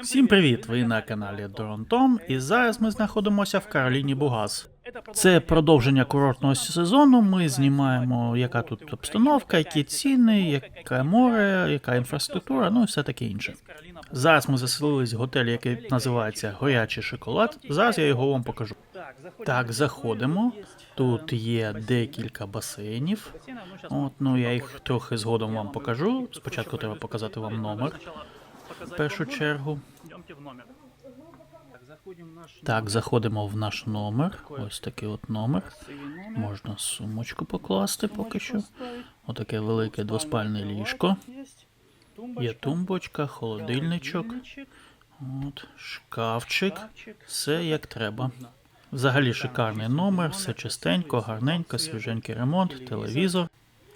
Всім привіт! Ви на каналі Доронтом, і зараз ми знаходимося в Кароліні Бугас. Це продовження курортного сезону. Ми знімаємо, яка тут обстановка, які ціни, яке море, яка інфраструктура, ну і все таке інше. Зараз ми заселились в готель, який називається Горячий шоколад. Зараз я його вам покажу. Так, заходимо. Тут є декілька басейнів. От, ну я їх трохи згодом вам покажу. Спочатку треба показати вам номер в першу чергу. Так, заходимо в наш номер. Ось такий от номер. Можна сумочку покласти поки що. Отаке велике двоспальне ліжко. Є тумбочка, холодильничок, от, шкафчик. Все як треба. Взагалі шикарний номер, все чистенько, гарненько, свіженький ремонт, телевізор,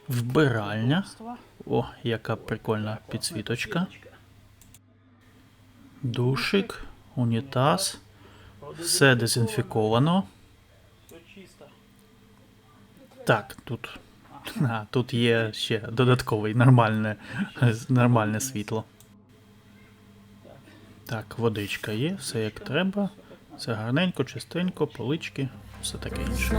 вбиральня. О, яка прикольна підсвіточка. Душик, унітаз. Все дезінфіковано. Так, тут. А, тут є ще додатковий нормальне, нормальне світло. Так, водичка є, все як треба. Все гарненько, чистенько, полички, все таке інше.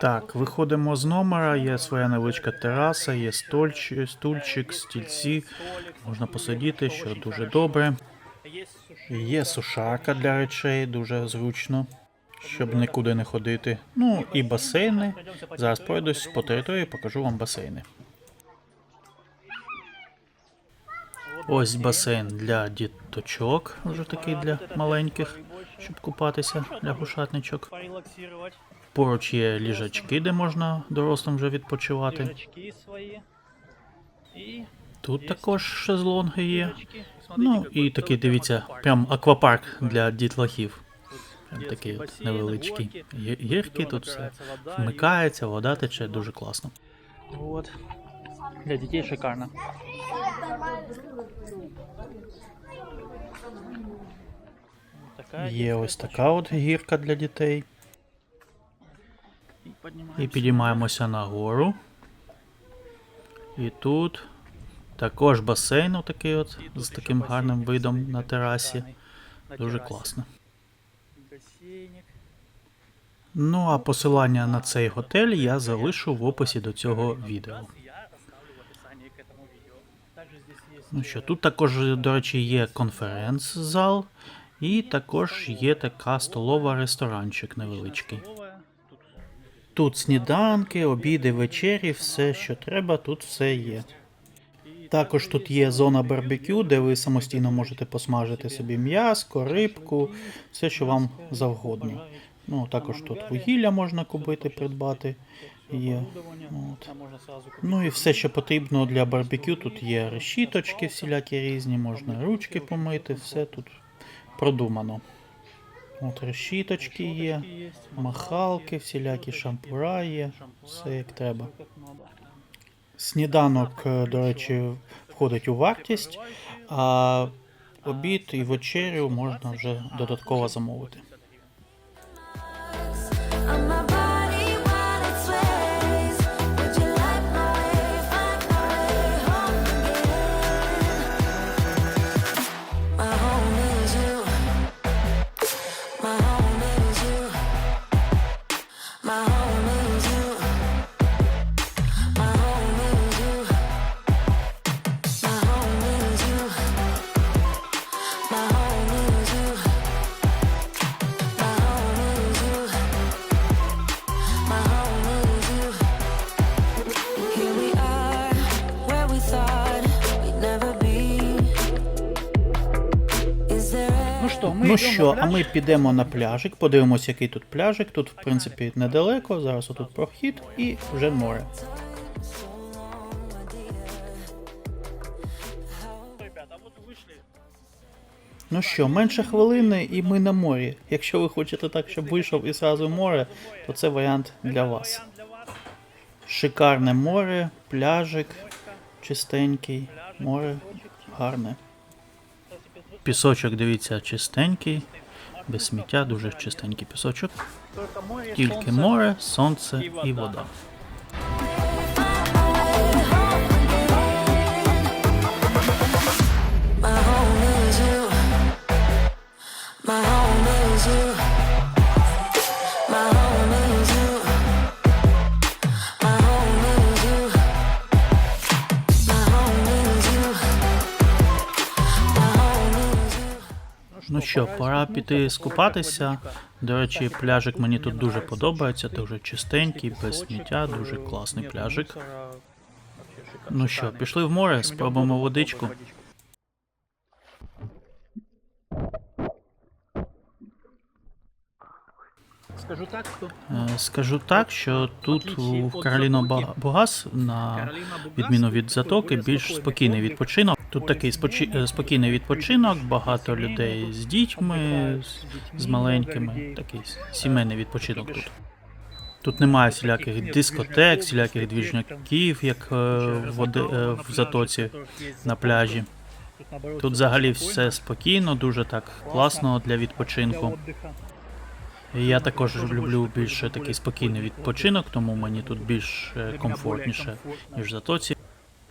Так, виходимо з номера, є своя невеличка тераса, є стольч, стульчик, стільці, можна посидіти, що дуже добре. Є сушарка. Для речей, дуже зручно, щоб нікуди не ходити. Ну і басейни. Зараз пройдусь по території, покажу вам басейни. Ось басейн. для діточок, вже такий для маленьких, щоб купатися для гушатничок. Поруч є ліжачки, де можна дорослим вже відпочивати. Тут також шезлонги є. Ну і такий, дивіться, прям аквапарк для дітлахів. Прям такий от невеличкий. Гірки, тут все вмикається, вода тече, дуже класно. Вот. Для детей шикарно. Є ось така от гірка для дітей. І підіймаємося нагору. І тут також басейн отакий от з таким гарним видом на терасі. Дуже класно. Ну а посилання на цей готель я залишу в описі до цього відео. Ну що, тут також, до речі, є конференц-зал, і також є така столова ресторанчик невеличкий. Тут сніданки, обіди, вечері, все, що треба, тут все є. Також тут є зона барбекю, де ви самостійно можете посмажити собі м'яско, рибку, все, що вам завгодно. Ну, також тут вугілля можна купити, придбати. Є. От. Ну і все, що потрібно для барбекю, тут є решіточки всілякі різні, можна ручки помити, все тут продумано. От решіточки є, махалки, всілякі шампура є, все як треба. Сніданок, е, до речі, входить у вартість, а обід і вечерю можна вже додатково замовити. Ну що, а ми підемо на пляжик, подивимося, який тут пляжик. Тут, в принципі, недалеко. Зараз отут прохід і вже море. Ну що, менше хвилини і ми на морі. Якщо ви хочете так, щоб вийшов і зразу море, то це варіант. Для вас Шикарне море, пляжик, чистенький, море гарне. Пісочок, дивіться, чистенький, без сміття, дуже чистенький пісочок. Тільки море, сонце і вода. Ну що, пора піти скупатися. До речі, пляжик мені тут дуже подобається, дуже чистенький, без сміття, дуже класний пляжик. Ну що, пішли в море, спробуємо водичку. Скажу так, Е, Скажу так, що тут у- Кароліно Бугас, на відміну від затоки, більш спокійний відпочинок. Тут такий спочи- е, спокійний відпочинок, багато людей з дітьми, з- маленькими. Такий сімейний відпочинок тут. Тут немає всіляких дискотек, всіляких двіжняків, як е, в, Оде- е, в затоці на пляжі. Тут взагалі все спокійно, дуже так класно для відпочинку. Я також люблю більше такий спокійний відпочинок, тому мені тут більш комфортніше, ніж в затоці.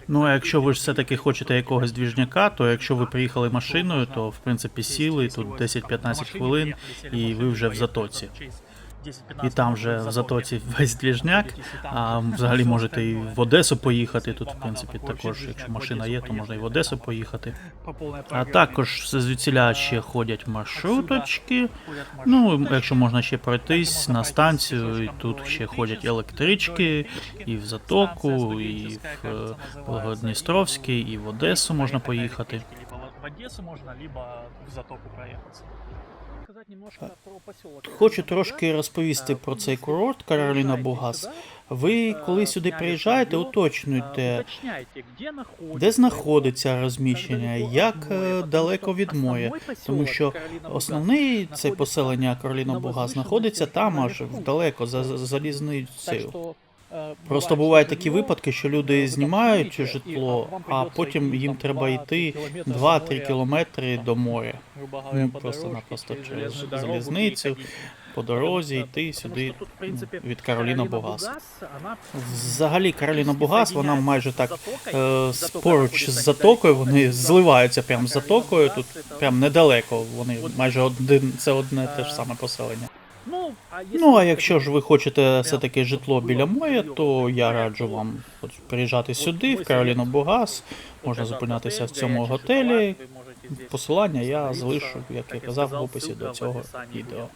Ну а якщо ви ж все-таки хочете якогось двіжняка, то якщо ви приїхали машиною, то в принципі сіли тут 10-15 хвилин, і ви вже в затоці. І там вже в затоці весь двіжняк. А взагалі можете і в Одесу поїхати. Тут, в принципі, також, якщо машина є, то можна і в Одесу поїхати. А також звідсіля ще ходять маршруточки. Ну, якщо можна ще пройтись на станцію, і тут ще ходять електрички, і в Затоку, і в е, Благодністровський, і в Одесу можна поїхати. В Одессу можно, либо в Затоку проехаться. Хочу трошки розповісти про цей курорт Кароліна Бугас. Ви, коли сюди приїжджаєте, уточнюйте, де знаходиться розміщення, як е, далеко від моря. Тому що основний це поселення Кароліна Бугас знаходиться там аж далеко за за- залізницею. Просто бувають такі випадки, що люди знімають житло, а потім їм треба йти 2-3 кілометри до моря. Ну, просто-напросто через залізницю, по дорозі йти сюди від Кароліна Бугас. Взагалі Кароліна Бугас, вона майже так е, поруч з затокою, вони зливаються прямо з затокою, тут прям недалеко. Вони майже один, це одне те ж саме поселення. Ну а якщо ж ви хочете все-таки житло біля моря, то я раджу вам приїжджати сюди, в Кароліну Бугас. Можна зупинятися в цьому готелі. Посилання я залишу, як я казав, в описі до цього відео.